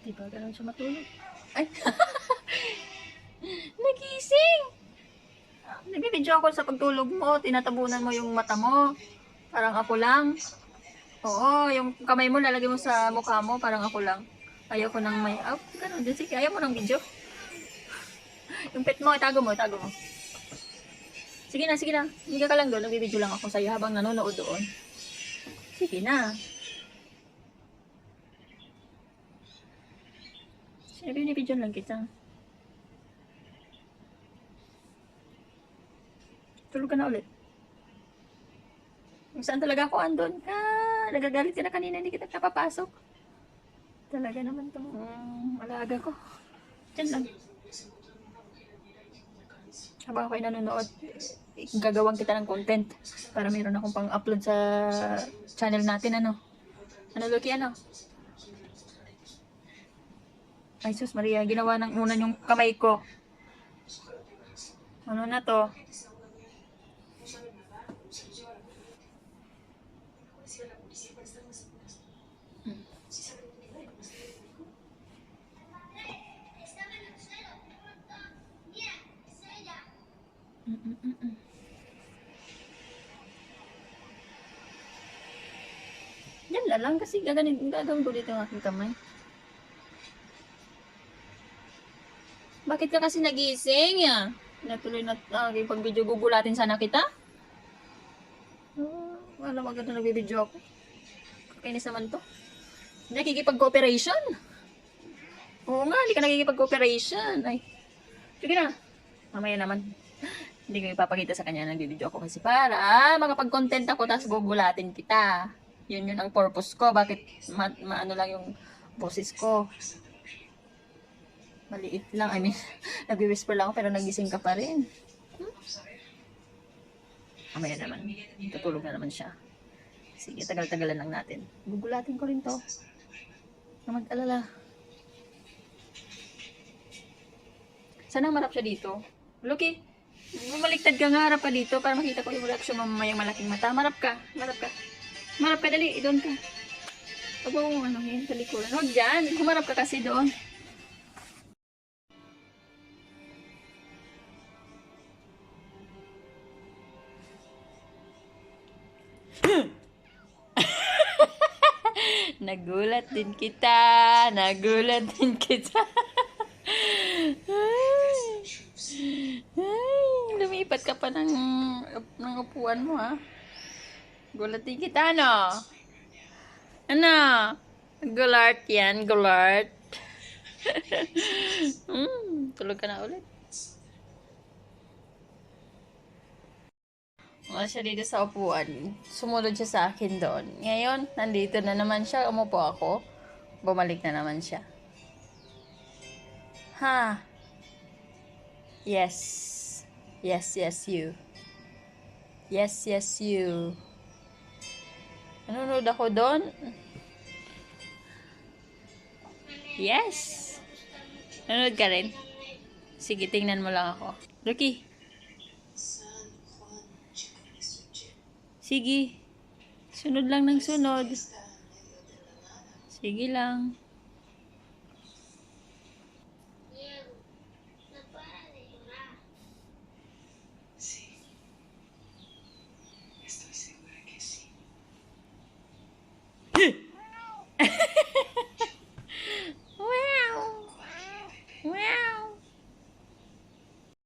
Di ba ganun siya matulog? Ay! Nagising! Nagbibidyo ako sa pagtulog mo. Tinatabunan mo yung mata mo. Parang ako lang. Oo, yung kamay mo lalagay mo sa mukha mo. Parang ako lang. Ayaw ko nang may... Oh, ganun din. Sige, ayaw mo ng video. yung pet mo, itago mo, itago mo. Sige na, sige na. Higa ka lang doon. Nagbibidyo lang ako sa'yo habang nanonood doon. Sige na. Sinabi binibidyo lang kita. Tulog ka na ulit. Kung saan talaga ako andon ka? Nagagalit ka na kanina, hindi kita napapasok. Talaga naman tong mm, alaga ko. Diyan lang. Habang ako'y nanonood, gagawang kita ng content para mayroon akong pang-upload sa channel natin, ano? Ano, Loki, ano? Ay, sus Maria, ginawa ng una yung kamay ko. Ano na to? Mm-mm-mm. Yan na lang kasi gaganin, gagawin ko dito ang aking kamay. Bakit ka kasi nagising ya? Natuloy na uh, pag video gugulatin sana kita? Oh, wala maganda nagbibideo ako. Kainis naman to. Nakikipag-cooperation. Oo nga, hindi ka nakikipag-cooperation. Ay, sige na. Mamaya naman. Hindi ko ipapakita sa kanya na nagbibideo ako kasi para ah, makapag-content ako tapos gugulatin kita. Yun yun ang purpose ko. Bakit ma, maano lang yung boses ko. Maliit lang. I mean, nag-whisper lang ako pero nagising ka pa rin. Hmm? Mamaya naman. Tutulog na naman siya. Sige, tagal-tagalan lang natin. Gugulatin ko rin to. Na mag-alala. Sana marap siya dito. Lucky, bumaliktad ka nga, harap ka dito para makita ko yung reaction mo mamayang malaking mata. Marap ka, marap ka. Marap ka, dali, doon ka. Huwag mo ano yun, sa likuran. Huwag dyan, humarap ka kasi doon. Nagulat din kita. Nagulat din kita. Ay. Ay, lumipat ka pa ng, ng upuan mo, ha? Gulat din kita, ano? Ano? Gulart yan, gulart. mm, tulog ka na ulit. Wala siya dito sa upuan. Sumunod siya sa akin doon. Ngayon, nandito na naman siya. Umupo ako. Bumalik na naman siya. Ha? Yes. Yes, yes, you. Yes, yes, you. Nanonood ako doon. Yes. Nanonood ka rin? Sige, tingnan mo lang ako. Lucky. Sige. Sunod lang ng sunod. Sige lang.